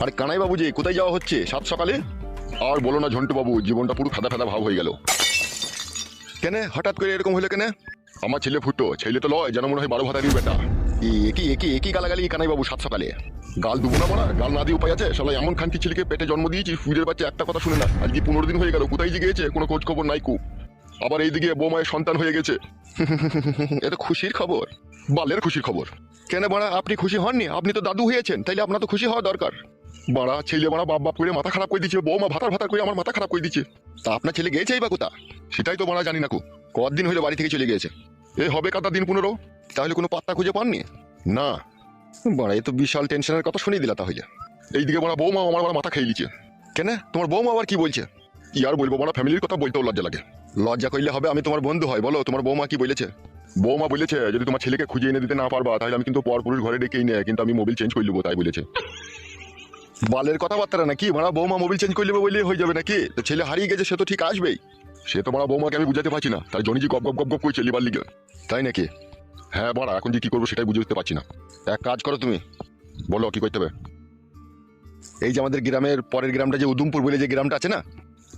আরে কানাই বাবু যে, কোথায় যাওয়া হচ্ছে? সাত সকালে? আর বলো না ঝন্টু বাবু জীবনটা পুরো ফাদা ফাদা ভাব হয়ে গেল। কেন, হঠাৎ করে এরকম হলো কেন? আমার ছেলে ফুটো, ছেলে তো লয়, যেন মনে হয় বারো ভাতারির বেটা। একই একই একই গালাগালি কানাই বাবু সাত সকালে? গাল দুবো না মারা গাল না দিয়ে উপায় আছে? শালা, এমন খানকি ছেলেকে পেটে জন্ম দিয়েছি সুইরের বাচ্চা একটা কথা শুনে না। আজকে পনেরো দিন হয়ে গেল, কোথায় গিয়েছে, কোনো খোঁজ খবর নাই কু। আবার এইদিকে বৌমায়ের সন্তান হয়ে গেছে। এটা খুশির খবর। বালের খুশির খবর। কেন বাড়া, আপনি খুশি হননি? আপনি তো দাদু হয়েছেন, তাইলে আপনার তো খুশি হওয়া দরকার। বাড়া ছেলে বাড়া বাপ বাপ করে মাথা খারাপ করে দিচ্ছে বৌমা ভাতার ভাতার করে আমার মাথা খারাপ করে দিচ্ছে তা আপনার ছেলে গেছেই বা কোথা সেটাই তো বাড়া জানি না কু। কদিন হইল বাড়ি থেকে চলে গিয়েছে। এ, হবে কাতা দিন পনেরো। তাহলে কোনো পাত্তা খুঁজে পাননি? না। বাড়া এ তো বিশাল টেনশনের কথা শুনিয়ে দিলা তাহলে। এইদিকে বাড়া বৌমা আমার মাথা খেয়ে দিচ্ছে কেন? তোমার বৌমা আবার কি বলছে? আর বলব বাড়া ফ্যামিলির কথা বলতেও লজ্জা লাগে। লজ্জা করলে হবে আমি তোমার বন্ধু হয়, বলো, তোমার বৌমা কি বলেছে? বৌমা বলেছে, যদি তোমার ছেলেকে খুঁজে এনে দিতে না পারবা, তাহলে আমি কিন্তু পর পুরুষ ঘরে ডেকেই নে কিন্তু আমি মোবিল চেঞ্জ করে নেব তাই বলেছে। বালের কথাবার্তা নাকি? মারা বৌমা মোবিল চেঞ্জ করে নেবে বললে হয়ে যাবে নাকি? তো ছেলে হারিয়ে গেছে, সে তো ঠিক আসবেই। সে তো মারা বৌমাকে আমি বুঝাতে পারছি না। তাই জনি যে গপ গপ গপ গপ করে চলিবার লিগে। তাই নাকি? হ্যাঁ বাড়া, এখন যে কি করব সেটাই বুঝে উঠতে পারছি না। এক কাজ করো তুমি। বলো, কি করতে হবে? এই যে আমাদের গ্রামের পরের গ্রামটা যে উদুমপুর বলে যে গ্রামটা আছে না?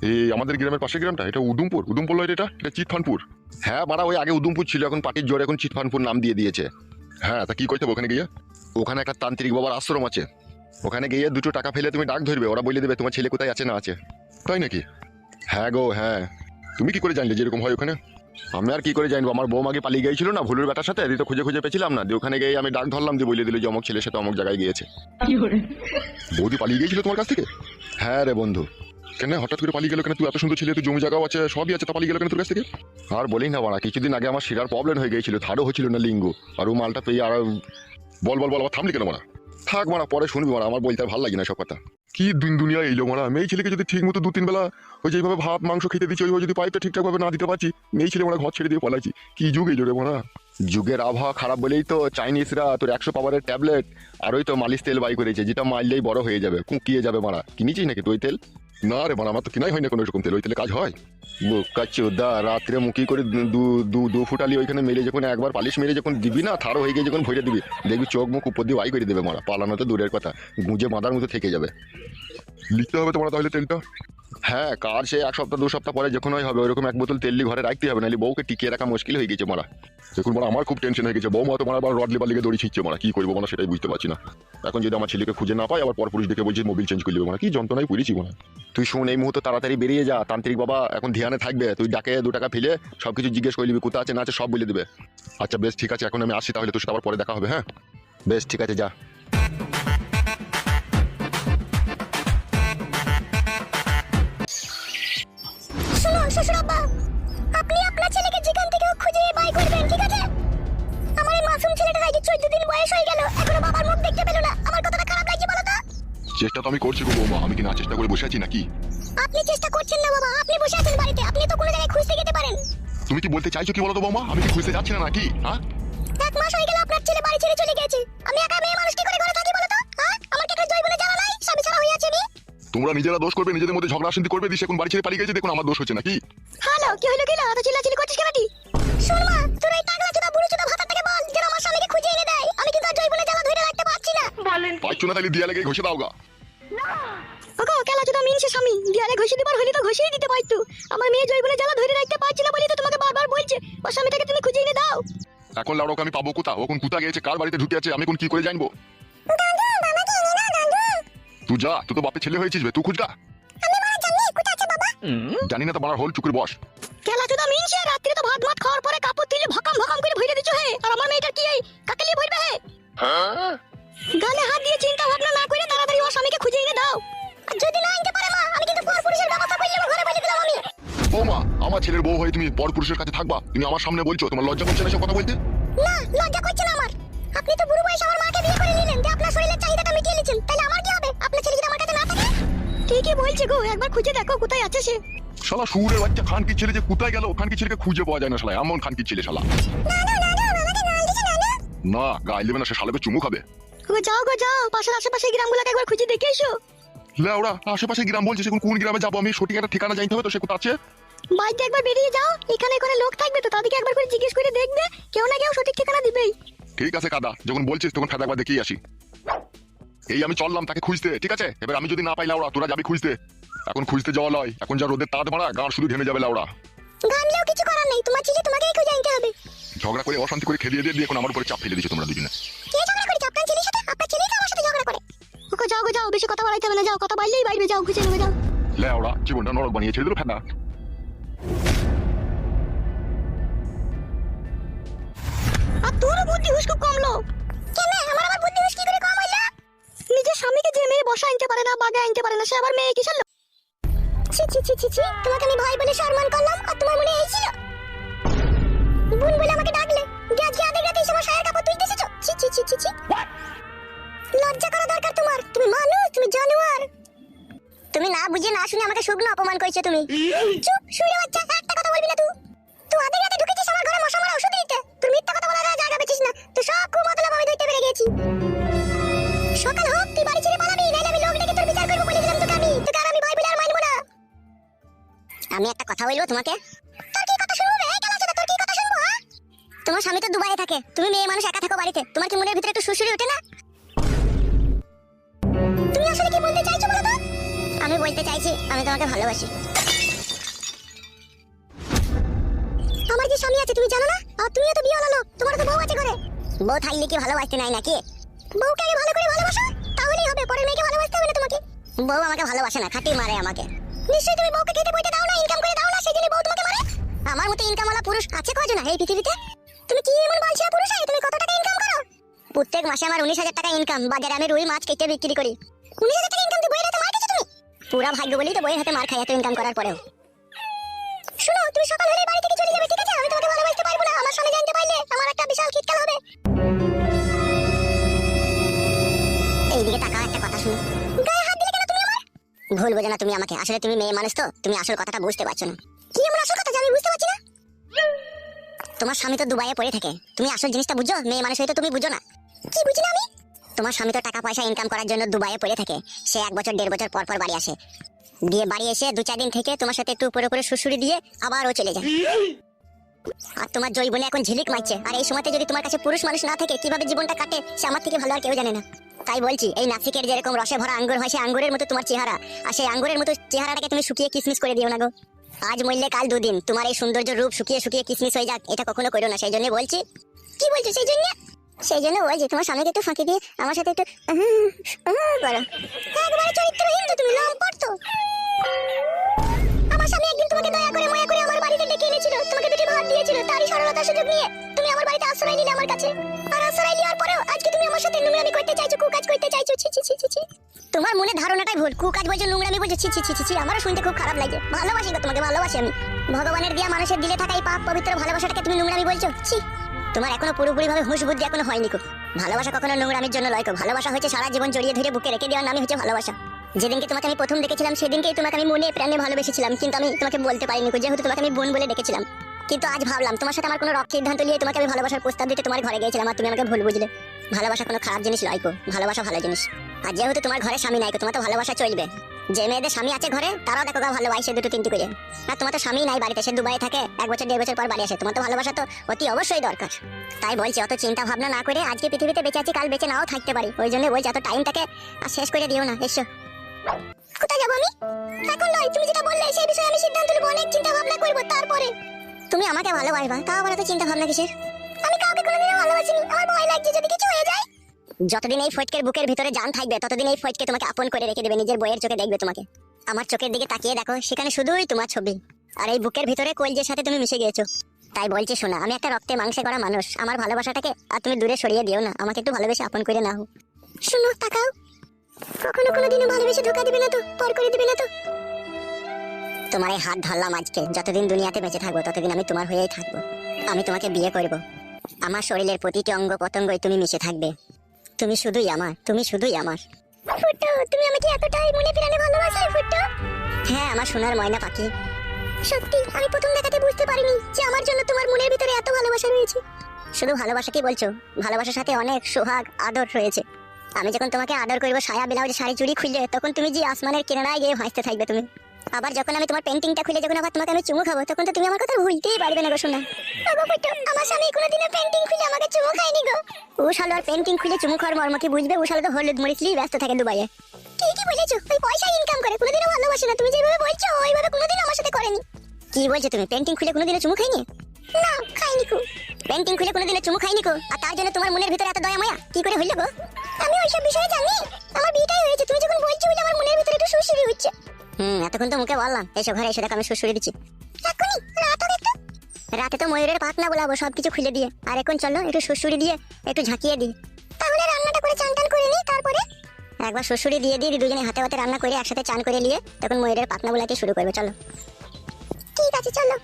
এই আমাদের গ্রামের পাশের গ্রামটা, এটা উদুমপুর। উদুমপুর নয় এটা? এটা চিটফানপুর। হ্যাঁ বাড়া, ওই আগে উদুমপুর ছিল, এখন পার্টির জোরে এখন চিটফানপুর নাম দিয়ে দিয়েছে। হ্যাঁ তা কি করতে হবে ওখানে গিয়ে? ওখানে একটা তান্ত্রিক বাবার আশ্রম আছে। ওখানে গিয়ে দুটো টাকা ফেলে তুমি ডাক ধরবে ওরা বলে দেবে তোমার ছেলে কোথায় আছে না আছে। তাই নাকি? হ্যাঁ গো হ্যাঁ। তুমি কি করে জানলে যেরকম হয় ওখানে? আমি আর কি করে জানব? আমার বৌমাকে পালিয়ে গিয়েছিল না? ভুলুর বেটার সাথে? তো খুঁজে খুঁজে পেছিলাম না। দিয়ে ওখানে গিয়ে আমি ডাক ধরলাম দিয়ে বলে দিল যে অমুক ছেলের সাথে অমুক জায়গায় গিয়েছে। বৌদি পালিয়ে গিয়েছিল তোমার কাছ থেকে? হ্যাঁ রে বন্ধু। কেন হঠাৎ করে পালিয়ে গেল কেন? তুই এত সুন্দর ছেলে তুই জমি জায়গাও আছে সবই আছে তা পালিয়ে গেল কেন তোর কাছ থেকে? আর বলি না বাড়া কিছুদিন আগে আমার শিরার প্রবলেম হয়ে গিয়েছিল থারও হয়েছিল না লিঙ্গ। আর ও মালটা পেয়ে আর বল বল বল আবার থামলি কেন মারা থাক মারা, পরে শুনবি মারা, আমার বলতে আর ভালো লাগে না সব কথা। কি দিন দুনিয়া এইলো মারা, মেয়ে ছেলেকে যদি ঠিক মতো দু তিন বেলা ওই যেভাবে ভাত, মাংস খেতে দিচ্ছি ওইভাবে যদি পাইপটা ঠিকঠাক ভাবে না দিতে পারছি, মেয়ে ছেলে মারা ঘর ছেড়ে দিয়ে পলাইছি। কি যুগ এইলো রে মারা। যুগের আবহাওয়া খারাপ বলেই তো চাইনিজরা তোর একশো পাওয়ারের ট্যাবলেট আর ওই তো মালিশ তেল বাই করেছে, যেটা মারলেই বড় হয়ে যাবে, কুঁকিয়ে যাবে মারা। কিনেছিস নাকি তুই তেল? না রে মারা, আমার তো কিনাই হয় না কোনো এরকম তেল ওই তেলে কাজ হয়। কাচ্চুদা রাত্রে মুখি করে দু- দু ফুটালি ওইখানে মেরে যখন একবার পালিশ মেরে যখন দিবি না থারো হয়ে গিয়ে যখন ভরে দিবি দেখবি চোখ মুখ উপর দিয়ে বাই করে দেবে মারা। পালানো তো দূরের কথা গুঁজে মতো থেকে যাবে। লিখতে হবে তোমার তাহলে তেলটা? হ্যাঁ কার সে এক সপ্তাহ দু সপ্তাহ পরে যখন হয় হবে ওইরকম এক বোতল তেল ঘরে রাখতে হবে নাহলে বউকে টিকিয়ে রাখা মুশকিল হয়ে গেছে মারা। দেখুন মারা আমার খুব টেনশন হয়ে গেছে। বউ মা তোমার আবার রড লেবার লিগে দড়ি ছিচ্ছে মারা কি করব মারা সেটাই বুঝতে পারছি না। এখন যদি আমার ছেলেকে খুঁজে না পাই আবার পর পুরুষ দেখে বলছি মোবিল চেঞ্জ করে দেবে মারা কি যন্ত্রণায় পড়েছি মারা। তুই শোন এই মুহূর্তে তাড়াতাড়ি বেরিয়ে যা তান্ত্রিক বাবা এখন ধ্যানে থাকবে। তুই ডাকে দু টাকা ফেলে সবকিছু জিজ্ঞেস করে নিবি কোথা আছে না আছে সব বলে দেবে। আচ্ছা বেশ ঠিক আছে এখন আমি আসি তাহলে তোর সাথে আবার পরে দেখা হবে হ্যাঁ? বেশ ঠিক আছে যা। শোনো শ্বশুর আপনি আপনার ছেলেকে যেখান থেকে খুঁজে বাই করবেন ঠিক আছে? আমার এই মাসুম ছেলেটার আগে চোদ্দ দিন বয়স হয়ে গেল এখনও বাবার মুখ দেখতে পেল না। আমার কতটা খারাপ লাগছে বলো তো? চেষ্টা তো আমি করছি গো বৌমা আমি কি না চেষ্টা করে বসে আছি নাকি? আপনি চেষ্টা করছেন না বাবা। আপনি বসে আছেন বাড়িতে। আপনি তো কোনো জায়গায় খুঁজতে যেতে পারেন। তুমি কি বলতে চাইছো কি বলো তো বৌমা? আমি কি খুঁজতে যাচ্ছি না নাকি? হ্যাঁ? এক মাস হয়ে গেল আপনার ছেলে বাড়ি ছেড়ে চলে গেছে। আমি একা মেয়ে মানুষ কি করে ঘরে থাকি বলো তো? হ্যাঁ? আমার কি একটা জয় বলে জানা নাই? স্বামী ছাড়া হয়ে আছে আমি। তোমরা নিজেরা দোষ করবে নিজেদের মধ্যে ঝগড়া শান্তি করবে দিস এখন বাড়ি ছেড়ে পালিয়ে গেছে দেখুন আমার দোষ হচ্ছে নাকি। হ্যালো কি হলো কি না এত চিল্লাচিল্লি করছিস কেন শোন মা তোর এই টাকলা চোদা বুড়ো চোদা ভাতা থেকে বল যেন আমার স্বামীকে খুঁজে এনে দেয়। আমি কিন্তু আর জয় বলে জ্বালা ধরে রাখতে পারছি না। বলেন পাইছো না তাহলে দিয়া লেগে ঘষে দাও গা। ওগো কেলা চোদা মিনছে স্বামী? দিয়ালে ঘষে দিবার হলে তো ঘষেই দিতে পারতো। আমার মেয়ে জয় বলে জ্বালা ধরে রাখতে পারছি না বলি তো তোমাকে বারবার বলছে। ও স্বামীটাকে তুমি খুঁজে এনে দাও। এখন লাউড়াকে আমি পাবো কোথা ও কোন কোথা গেছে? কার বাড়িতে ঢুকে আছে? আমি কোন কি করে জানব? তুই যা তুই তো বাপের ছেলে হয়েছিস বে তুই খুঁজগা। জানি না তো বানার হোল চুকুর বস। কেলা চোদা মিনছে রাত্রে তো ভাত ভাত খাওয়ার পরে কাপড় তুলে ভকাম ভকাম করে ভরে দিছো হে। আর আমার মেয়েটার কি এই? কাকে লিয়ে ভরবে হে? গালে হাত দিয়ে চিন্তা ভাবনা না করে তাড়াতাড়ি আমার ছেলের বউ হয়ে তুমি বড় পুরুষের কাছে থাকবা? তুমি আমার সামনে বলছো তোমার লজ্জা করছে না সব কথা বলতে? না লজ্জা করছে না আমার। আপনি তো বুড়ো বয়সে আমার মাকে বিয়ে করে নিলেন যে আপনার শরীরের চাহিদাটা মিটিয়ে নিয়েছেন তাহলে আমার কি হবে? আপনার ছেলে যদি আমার কাছে না থাকে? ঠিকই বলছে গো? একবার খুঁজে দেখো কোথায় আছে সে। শালা সুরের বাচ্চা খানকি ছেলে যে কোথায় গেল? খানকি ছেলেকে খুঁজে পাওয়া যায় না শালা এমন খানকি ছেলে শালা। না দেবে না সে শালাকে চুমু খাবে। গো যাও গো যাও পাশের আশেপাশে গ্রামগুলোকে একবার খুঁজে দেখে এসো। লেওড়া আশেপাশে গ্রাম বলছে সে কোন গ্রামে যাব আমি? সঠিক একটা ঠিকানা জানতে হবে তো সে কোথা আছে? বাড়িতে একবার বেরিয়ে যাও। এখানে করে লোক থাকবে তো তাদেরকে একবার করে জিজ্ঞেস করে দেখবে। কেউ না কেউ সঠিক ঠিকানা দিবেই। ঠিক আছে কাদা। যখন বলছিস তখন ফাদা একবার দেখিয়ে আসি। এই আমি চললাম তাকে খুঁজতে ঠিক আছে? এবার আমি যদি না পাই লাউড়া তোরা যাবি খুঁজতে। এখন খুঁজতে যাওয়া লয়। এখন যা রোদের তাঁত মারা গাঁ শুধু ঘেমে যাবে লাউড়া। গামলেও কিছু করার নেই। তোমার ছেলে তোমাকেই খুঁজে আনতে হবে। ঝগড়া করে অশান্তি করে খেলিয়ে দিয়ে এখন আমার উপরে চাপ ফেলে দিচ্ছ তোমরা দুজনে। কে ঝগড়া করেছে আপনার ছেলের সাথে? আপনার ছেলেই তো আমার সাথে ঝগড়া করে। ওকে যাও গো যাও বেশি কথা বাড়াইতে হবে না। যাও কথা বাড়লেই বাইরে যাও খুঁজে নেবে যাও। লেওড়া জীবনটা নরক বানিয়ে ছেড়ে দিল ফেনা। তোরও খুব কমলো কেন? আমার আবার বুদ্ধি কি করে কম হইল? নিজের স্বামীকে যে মেয়ে বসা আনতে পারে না বাগে আনতে পারে না সে আবার মেয়ে কিসের? ছি ছি ছি ছি ছি তোমাকে আমি ভাই বলে সম্মান করলাম আর তোমার মনে এই ছিল। বোন বলে আমাকে ডাকলে যে আজকে আধে রাতে এসে আমার শায়ের কাপড় তুলতে এসেছ? ছি ছি ছি ছি ছি। লজ্জা করা দরকার তোমার। তুমি মানুষ তুমি জানোয়ার। তুমি না বুঝে না শুনে আমাকে শুকনো অপমান করেছ তুমি। চুপ শুনে বাচ্চা একটা কথা বলবি না তুই। সকাল হোক, তুই বাড়ি ছেড়ে পালাবি, নাইলে আমি লোক ডেকে তোর বিচার করব, বলে দিলাম তোকে আমি। তোকে আর আমি ভয় বলে আর মানবো না। আমি একটা কথা বলব তোমাকে? তোর কি কথা শুনব রে? আছে তোর কি কথা শুনব হ্যাঁ? তোমার স্বামী তো দুবাইয়ে থাকে, তুমি মেয়ে মানুষ একা থাকো বাড়িতে, তোমার কি মনের ভিতরে একটু সুসুরি ওঠে না? তুমি আসলে কি বলতে চাইছো বলো তো? আমি বলতে চাইছি, আমি তোমাকে ভালোবাসি। আমার যে স্বামী আছে, তুমি জানো না? আর তুমিও তো বিয়ে হলো তোমার তো বউ আছে ঘরে। বউ থাকলে কি ভালোবাসতে নাই নাকি? বউকে আগে ভালো করে ভালোবাসো? তাহলেই হবে পরে মেয়েকে ভালোবাসতে হবে না তোমাকে। বউ আমাকে ভালোবাসে না খাটি মারে আমাকে। নিশ্চয়ই তুমি বউকে খেতে বইতে দাও না ইনকাম করে দাও না সেই জন্য বউ তোমাকে মারে? আমার মতো ইনকাম ওয়ালা পুরুষ আছে কজন এই পৃথিবীতে? তুমি কি এমন বালছিয়া পুরুষ? তুমি কত টাকা ইনকাম করো? প্রত্যেক মাসে আমার উনিশ হাজার টাকা ইনকাম বাজারে আমি রুই মাছ কেটে বিক্রি করি। উনিশ হাজার টাকা ইনকাম দিয়ে বইয়ের হাতে মার খেয়েছো তুমি? পুরা ভাগ্য বলেই তো বইয়ের হাতে মার খাই এত ইনকাম করার পরেও। শুনো তুমি সকাল হলে বাড়ি থেকে চলে যাবে ঠিক আছে? আমি তোমাকে ভালোবাসতে পারব না আমার স্বামী জানতে পারলে আমার একটা বিশাল খিটকাল হবে। এইদিকে টাকা একটা কথা ভুল বোঝো না তুমি আমাকে। আসলে তুমি মেয়ে মানুষ তো, তুমি আসল কথাটা বুঝতে পারছ না। কি আসল কথা বুঝতে পারছি না? তোমার স্বামী তো দুবাইয়ে পড়ে থাকে। তুমি আসল জিনিসটা মেয়ে মানুষ তুমি বুঝো না। কি বুঝি আমি? তোমার স্বামী তো টাকা পয়সা ইনকাম করার জন্য দুবাইয়ে পড়ে থাকে। সে এক বছর, দেড় বছর পর পর বাড়ি আসে। দিয়ে বাড়ি এসে দু চার দিন থেকে তোমার সাথে একটু উপরে উপরে সুসুরি দিয়ে আবার ও চলে যায়। আর তোমার জৈবনে এখন ঝিলিক মারছে। আর এই সময়তে যদি তোমার কাছে পুরুষ মানুষ না থাকে, কীভাবে জীবনটা কাটে, সে আমার থেকে ভালো আর কেউ জানে না। তাই বলছি, এই নাসিকের যেরকম রসে ভরা আঙ্গুর হয়, সে আঙ্গুরের মতো তোমার চেহারা। আর সেই আঙ্গুরের মতো চেহারাটাকে তুমি শুকিয়ে কিসমিস করে দিও না গো। আজ মরলে কাল দুদিন, তোমার এই সৌন্দর্য রূপ শুকিয়ে শুকিয়ে কিসমিস হয়ে যাক, এটা কখনো করো না, সেই জন্য বলছি। কি বলছো সেই জন্য? সেই জন্য বলছি তোমার স্বামীকে একটু ফাঁকি দিয়ে আমার সাথে একটু করো একবারে চরিত্রহীন তো তুমি, লম্পট তো। আমার স্বামী একদিন তোমাকে দয়া করে মায়া করে আমার বাড়িতে ডেকে এনেছিল, তোমাকে দুটি ভাত দিয়েছিল, তারই সরলতার সুযোগ নিয়ে। তুমি আমার বাড়িতে আশ্রয় নিলে আমার কাছে। আর আশ্রয় নেওয়ার পরেও তোমার মনে ধারণাটাই ভুল, কুকাজ বলছো, নোংরামি বলছো, ছি ছি ছি ছি আমারও শুনতে খুব খারাপ লাগে ভালোবাসি গো তোমাকে, ভালোবাসি আমি। ভগবানের দিয়া মানুষের দিলে থাকা এই পাপ পবিত্র ভালোবাসাটাকে তুমি নোংরামি বলছো? ছি। তোমার এখনও পুরোপুরি ভাবে হুঁশ বুদ্ধি এখনও হয়নি কো ভালোবাসা কখনো নোংরামির জন্য লয় ভালোবাসা হচ্ছে সারা জীবন জড়িয়ে ধরে বুকে রেখে দেওয়ার নামই হচ্ছে ভালোবাসা। যেদিনকে তোমাকে আমি প্রথম দেখেছিলাম, সেদিনকেই তোমাকে আমি মনে প্রাণে ভালোবেসেছিলাম, কিন্তু আমি তোমাকে বলতে পারিনি যেহেতু তোমাকে আমি বোন বলে ডেকেছিলাম। কিন্তু আজ ভাবলাম, তোমার সাথে আমার কোনো রক্ত সিদ্ধান্ত নিয়ে তোমাকে আমি ভালোবাসার প্রস্তাব দিতে তোমার ঘরে গিয়েছিলাম, আর তুমি আমাকে ভুল বুঝলে। ভালোবাসা কোনো খারাপ জিনিস কো, ভালোবাসা ভালো জিনিস। আর যেহেতু তোমার ঘরে স্বামী নাই তোমার তো ভালোবাসা চলবে। যে মেয়েদের স্বামী আছে ঘরে, তারাও দেখো গা ভালোবাসে দুটো তিনটি করে আর তোমার তো স্বামী নাই বাড়িতে, সে দুবাই থাকে, এক বছর, দেড় বছর পর বাড়ি আসে। তোমার তো ভালোবাসা তো অতি অবশ্যই দরকার। তাই বলছি, অত চিন্তা ভাবনা না করে আজকে পৃথিবীতে বেঁচে আছি, কাল বেঁচে নাও থাকতে পারি। ওই জন্য বলছি, এত টাইমটাকে আর শেষ করে দিও না, এসো। কোথায় যাব আমি? এখন নয়, তুমি যেটা বললে সেই বিষয়ে আমি সিদ্ধান্ত নেব, অনেক চিন্তা ভাবনা করব তারপরে। তুমি আমাকে ভালোবাসবা, তাও আবার এত চিন্তা ভাবনা কিসের? আমি কাউকে কোনোদিনও ভালোবাসিনি। আমার ভয় লাগছে যদি কিছু হয়ে যায়। যতদিন এই ফটকের বুকের ভিতরে জান থাকবে, ততদিন এই ফটকে তোমাকে আপন করে রেখে দেবে, নিজের বইয়ের চোখে দেখবে তোমাকে। আমার চোখের দিকে তাকিয়ে দেখো, সেখানে শুধুই তোমার ছবি। আর এই বুকের ভিতরে কলজের সাথে তুমি মিশে গিয়েছো। তাই বলছি শোনা, আমি একটা রক্তে মাংসে করা মানুষ। আমার ভালোবাসাটাকে আর তুমি দূরে সরিয়ে দিও না। আমাকে একটু ভালোবেসে আপন করে নাও। শুনো, তাকাও। কখনো কোনোদিনও ভালোবেসে ধোকা দিবে না তো, পর করে দিবে না তো। তোমার এই হাত ধরলাম আজকে। যতদিন দুনিয়াতে বেঁচে থাকব, ততদিন আমি তোমার হয়েই থাকব। আমি তোমাকে বিয়ে করব। আমার শরীরের প্রতিটি অঙ্গ পতঙ্গই তুমি মিশে থাকবে। তুমি শুধুই আমার তুমি শুধুই আমার। ফুটো তুমি আমাকে এতটাই মনে প্রাণে ভালোবাসলে ফুটো। হ্যাঁ আমার সোনার ময়না পাখি। সত্যি আমি প্রথম দেখাতে বুঝতে পারিনি যে আমার জন্য তোমার মনের ভিতরে এত ভালোবাসা রয়েছে। শুধু ভালোবাসা কি বলছো? ভালোবাসার সাথে অনেক সোহাগ আদর রয়েছে। আমি যখন তোমাকে আদর করব সায়া ব্লাউজ শাড়ি চুড়ি খুললে তখন তুমি যে আসমানের কিনারায় গিয়ে ভাসতে থাকবে তুমি। আবার যখন আমি তোমার পেন্টিংটা খুলে যখন আবার তোমাকে আমি চুমু খাব, তখন তো তুমি আমার কথা ভুলতেই পারবে না গো শোনা আমার স্বামী কোনোদিনও পেন্টিং খুলে আমাকে চুমু খায়নি গো। ও শালো আর পেন্টিং খুলে চুমু খাওয়ার মর্ম কি বুঝবে? ও শালো তো হলুদ মরিচ ব্যস্ত থাকে দুবাইয়ে। ঠিকই বলেছ? ওই পয়সা ইনকাম করে, কোনোদিনও ভালোবাসে না। তুমি যেভাবে বলছো, ওইভাবে কোনোদিন আমার সাথে করেনি। কি বলছো তুমি? পেন্টিং খুলে কোনোদিনও চুমু খাইনি? না, খাইনি কো। পেন্টিং খুলে কোনোদিনও চুমু খাইনি কো? আর তার জন্য তোমার মনের ভিতরে এত দয়া মায়া? কি করে হইল গো? আমি ওইসব বিষয়ে জানি। আমার বিয়েটাই হয়েছে। তুমি যখন বলছো বলে আমার মনের ভিতরে একটু সুশ্রী হচ্ছে। হুম, এতক্ষণ তো মুখে বললাম। এসো ঘরে, এসে দেখো আমি সুশ্রী দিচ্ছি। এখনই রাতও একটু রাতে তো ময়ূরের পাখনা বলাবো সবকিছু খুলে দিয়ে। আর এখন চলো, একটু শ্বশুরি দিয়ে, একটু ঝাঁকিয়ে দিই। তাহলে রান্নাটা করে চান টান করে নিই, তারপরে? একবার শ্বশুরি দিয়ে দিয়ে দুজনে হাতে হাতে রান্না করে একসাথে চান করে নিয়ে, তখন ময়ূরের পাখনা বোলাতে শুরু করবে, চলো। ঠিক আছে, চলো।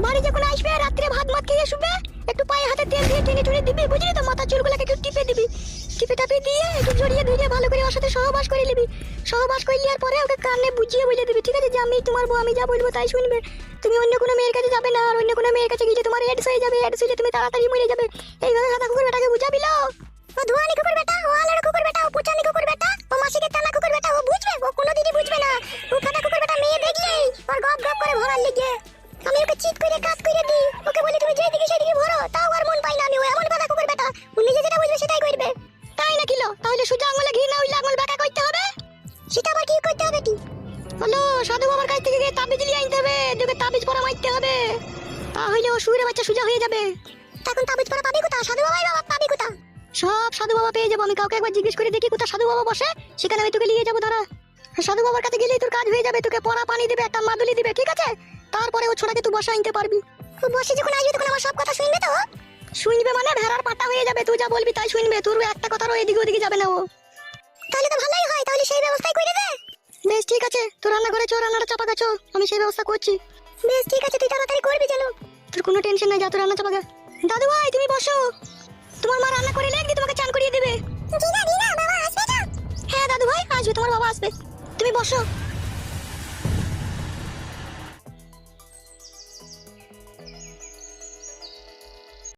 বাড়ি যখন আসবে, রাত্রে ভাত মাত খেয়ে শুবে, একটু পায়ে হাতে তেল দিয়ে টেনে টুনে দিবি, বুঝলি তো? মাথা চুলগুলোকে একটু টিপে দিবি। টিপে টাপে দিয়ে একটু জড়িয়ে ধরিয়ে ভালো করে ওর সাথে সহবাস করে নিবি। সহবাস করে নেওয়ার পরে ওকে কানে বুঝিয়ে বলে দিবি, ঠিক আছে, যে আমি তোমার বউ, আমি যা বলব তাই শুনবে। তুমি অন্য কোনো মেয়ের কাছে যাবে না, আর অন্য কোনো মেয়ের কাছে গিয়ে তোমার এডস হয়ে যাবে এডস হয়ে তুমি তাড়াতাড়ি মরে যাবে। এইভাবে সাদা কুকুর বেটাকে বুঝাবি লো? ধোয়ানি কুকুর বেটা? তাহলে ও সুরে বাচ্চা সোজা হয়ে যাবে। তখন তাবিজ পরা পাবি কোথা সাধু বাবাই বাবা পাবি কোথা সব সাধু বাবা পেয়ে যাব। আমি কাউকে একবার জিজ্ঞেস করে দেখি কোথা সাধু বাবা বসে? সেখানে আমি তোকে নিয়ে যাব, দাঁড়া। সাধু বাবার কাছে গেলেই তোর কাজ হয়ে যাবে। তোকে পরা পানি দিবে, একটা মাদুলি দিবে, ঠিক আছে? তারপরে ও ছোড়াকে তুই বসে আনতে পারবি। ও বসে যখন আসবে, তখন আমার সব কথা শুনবে তো? শুনবে মানে ভেড়ার পাটা হয়ে যাবে। তুই যা বলবি তাই শুনবে। তোর একটা কথা কথারও এদিকে ওদিকে যাবে না ও। তাহলে তো ভালোই হয়। তাহলে সেই ব্যবস্থাই করে দে। বেশ, ঠিক আছে। তোর রান্নাঘরে চো, রান্নাটা চাপা গাছো। আমি সেই ব্যবস্থা করছি। বেশ ঠিক আছে তুই তাড়াতাড়ি করবি যেন তোর কোনো টেনশন নাই যা তোর রান্না চাপা গা দাদু ভাই তুমি বসো। তোমার মা রান্না করে লেগে তোমাকে চান করিয়ে দেবে। দিদা দিদা বাবা আসবে তো? হ্যাঁ দাদু ভাই আসবে তোমার বাবা আসবে। তুমি বসো।